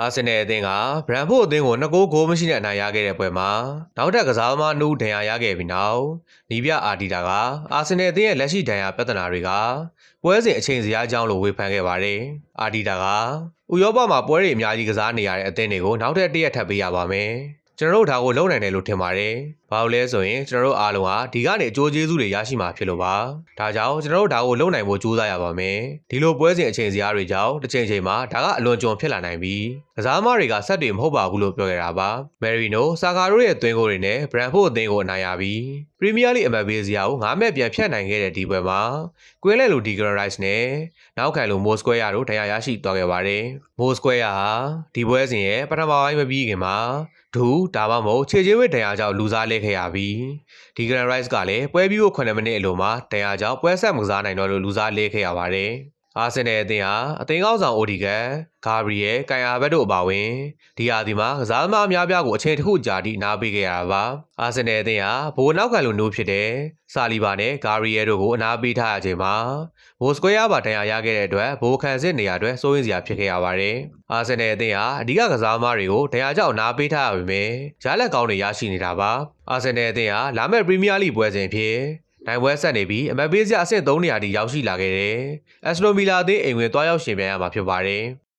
အာဆင်နယ်အသင်းကဘရန်ဖို့အသင်းကို2ဂိုးဂိုးမရှိနဲ့အနိုင်ရခဲ့တဲ့ပွဲမှာနောက်ထပ်ကစားသမားနှုတ်ဒဏ်ရာရခဲ့ပြီးနောက်နီးပြအာဒီတာကအာဆင်နယ်အသင်းရဲ့လက်ရှိဒဏ်ရာပြဿနာတွေကပွဲစဉ်အချိန်စရာအကြောင်းလို့ဝေဖန်ခဲ့ပါတယ်။အာဒီတာကဥရောပမှာပွဲတွေအများကြီးကစားနေရတဲ့အသင်းတွေကိုနောက်ထပ်တစ်ရက်ထပ်ပေးရပါမယ်။ ကျွန်တော်တို့ဒါကိုလုံနိုင်တယ်လို့ထင်ပါတယ်။ဘာလို့လဲဆိုရင်ကျွန်တော်တို့အားလုံးဟာဒီကနေအကျိုးကျေးဇူးတွေရရှိမှာဖြစ်လို့ပါ။ဒါကြောင့်ကျွန်တော်တို့ဒါကိုလုံနိုင်ဖို့ကြိုးစားရပါမယ်။ဒီလိုပွဲစဉ်အချိန်စရာတွေကြောင့်တစ်ချိန်ချိန်မှာဒါကအလွန်ကျွံဖြစ်လာနိုင်ပြီးကစားသမားတွေကဆက်တွေမဟုတ်ပါဘူးလို့ပြောခဲ့တာပါ။မယ်ရီနိုဆာကာတို့ရဲ့သွင်းကိုတွေနဲ့ဘရန်ဖို့အသင်းကိုအနိုင်ရပြီးပရီးမီးယားလိအမတ်ဘေးစရာကို9မဲ့ပြန်ဖြတ်နိုင်ခဲ့တဲ့ဒီပွဲမှာကွင်းလဲလိုဒီဂရရိုက်စ်နဲ့နောက်ခံလိုမိုစကွဲယာတို့တရားရရှိသွားခဲ့ပါတယ်။မိုစကွဲယာဟာဒီပွဲစဉ်ရဲ့ပထမပိုင်းမပြီးခင်မှာ ဒူဒါမှမဟုတ်ခြေချင်းဝစ်တရားကြောင့်လူစားလဲခဲ့ရပြီးဒီဂရန်ရိုက်စ်ကလည်းပွဲပြီးဖို့9မိနစ်အလိုမှာတရားကြောင့်ပွဲဆက်မကစားနိုင်တော့လို့လူစားလဲခဲ့ရပါတယ်။ အာဆင်နယ်အသင်းဟာအသင်းကောင်းဆောင်အိုဒီဂန်ဂါဘရီယယ်ကိုင်ယာဘက်တို့အပါအဝင်ဒီဟာဒီမှာကစားသမားအများပြားကိုအချိန်တစ်ခုကြာထိနားပေးခဲ့ရတာပါအာဆင်နယ်အသင်းဟာဘိုးနောက်ခံလိုနိုးဖြစ်တဲ့ဆာလီဘာနဲ့ဂါရီယယ်တို့ကိုအနားပေးထားရချိန်မှာဘိုစကွဲယာပါတန်ရာရခဲ့တဲ့အတွက်ဘိုခံစစ်နေရာအတွက်စိုးရိမ်စရာဖြစ်ခဲ့ရပါတယ်အာဆင်နယ်အသင်းဟာအဓိကကစားသမားတွေကိုတန်ရာကြောင့်နားပေးထားရပေမဲ့ရလက်ကောင်းတွေရရှိနေတာပါအာဆင်နယ်အသင်းဟာလာမယ့်ပရီးမီးယားလိပွဲစဉ်ဖြစ် နိုင်ပွဲဆက်နေပြီးအမတ်ပေးစရာအဆင့်3နေရာထိရောက်ရှိလာခဲ့တယ်။အက်စလိုမီလာအသင်းအိမ်ဝင်တွားရောက်ရှင်ပြန်ရမှာဖြစ်ပါတယ်။